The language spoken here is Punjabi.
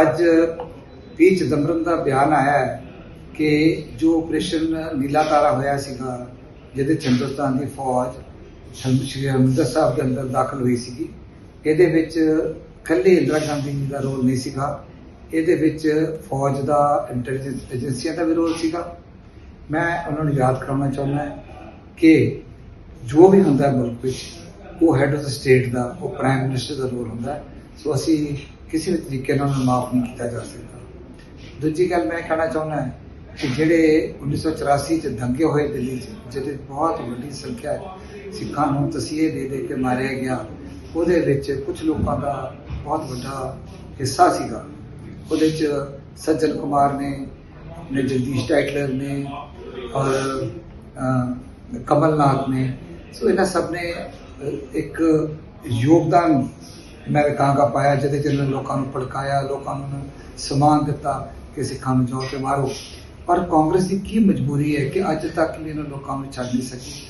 ਅੱਜ ਪੀ ਚਿਦੰਬਰਮ ਦਾ ਬਿਆਨ ਆਇਆ ਹੈ ਕਿ ਜੋ ਆਪਰੇਸ਼ਨ ਨੀਲਾ ਤਾਰਾ ਹੋਇਆ ਸੀਗਾ, ਜਿਹਦੇ 'ਚ ਹਿੰਦੁਸਤਾਨ ਦੀ ਫੌਜ ਸ਼੍ਰੀ ਹਰਿਮੰਦਰ ਸਾਹਿਬ ਦੇ ਅੰਦਰ ਦਾਖਲ ਹੋਈ ਸੀਗੀ, ਇਹਦੇ ਵਿੱਚ ਕੱਲੇ ਇੰਦਰਾ ਗਾਂਧੀ ਜੀ ਦਾ ਰੋਲ ਨਹੀਂ ਸੀਗਾ, ਇਹਦੇ ਵਿੱਚ ਫੌਜ ਦਾ ਇੰਟੈਲੀਜੈਂਸ ਏਜੰਸੀਆਂ ਦਾ ਵੀ ਰੋਲ ਸੀਗਾ। ਮੈਂ ਉਹਨਾਂ ਨੂੰ ਯਾਦ ਕਰਾਉਣਾ ਚਾਹੁੰਦਾ ਕਿ ਜੋ ਵੀ ਹੁੰਦਾ ਮੁਲਕ ਵਿੱਚ, ਉਹ ਹੈਡ ਆਫ ਦ ਸਟੇਟ ਦਾ, ਉਹ ਪ੍ਰਾਈਮ ਮਿਨਿਸਟਰ ਦਾ ਰੋਲ ਹੁੰਦਾ ਸੋ ਅਸੀਂ ਕਿਸੇ ਵੀ ਤਰੀਕੇ ਨਾਲ ਮਾਫ ਨਹੀਂ ਕੀਤਾ ਜਾ ਸਕਦਾ। ਦੂਜੀ ਗੱਲ ਮੈਂ ਕਹਿਣਾ ਚਾਹੁੰਦਾ ਕਿ ਜਿਹੜੇ 1984 ਚ ਦੰਗੇ ਹੋਏ ਦਿੱਲੀ 'ਚ, ਜਿਹਦੇ ਬਹੁਤ ਵੱਡੀ ਸੰਖਿਆ ਸਿੱਖਾਂ ਨੂੰ ਤਸੀਹੇ ਦੇ ਦੇ ਕੇ ਮਾਰਿਆ ਗਿਆ, ਉਹਦੇ ਵਿੱਚ ਕੁਝ ਲੋਕਾਂ ਦਾ ਬਹੁਤ ਵੱਡਾ ਹਿੱਸਾ ਸੀਗਾ। ਉਹਦੇ 'ਚ ਸੱਜਣ ਕੁਮਾਰ ਨੇ ਨੇ ਜਗਦੀਸ਼ ਟਾਈਟਲਰ ਨੇ, ਔਰ ਕਮਲਨਾਥ ਨੇ। ਸੋ ਇਹਨਾਂ ਸਭ ਨੇ ਇੱਕ ਯੋਗਦਾਨ ਮੈਂ ਕਹਾਂਗਾ ਪਾਇਆ, ਜਿਹਦੇ 'ਚ ਲੋਕਾਂ ਨੂੰ ਭੜਕਾਇਆ, ਲੋਕਾਂ ਨੂੰ ਸਮਾਨ ਦਿੱਤਾ ਕਿ ਸਿੱਖਾਂ ਨੂੰ ਜਾਓ ਤੇ ਮਾਰੋ। ਪਰ ਕਾਂਗਰਸ ਦੀ ਕੀ ਮਜਬੂਰੀ ਹੈ ਕਿ ਅੱਜ ਤੱਕ ਵੀ ਇਹਨਾਂ ਲੋਕਾਂ ਨੂੰ ਛੱਡ ਨਹੀਂ ਸਕੀ?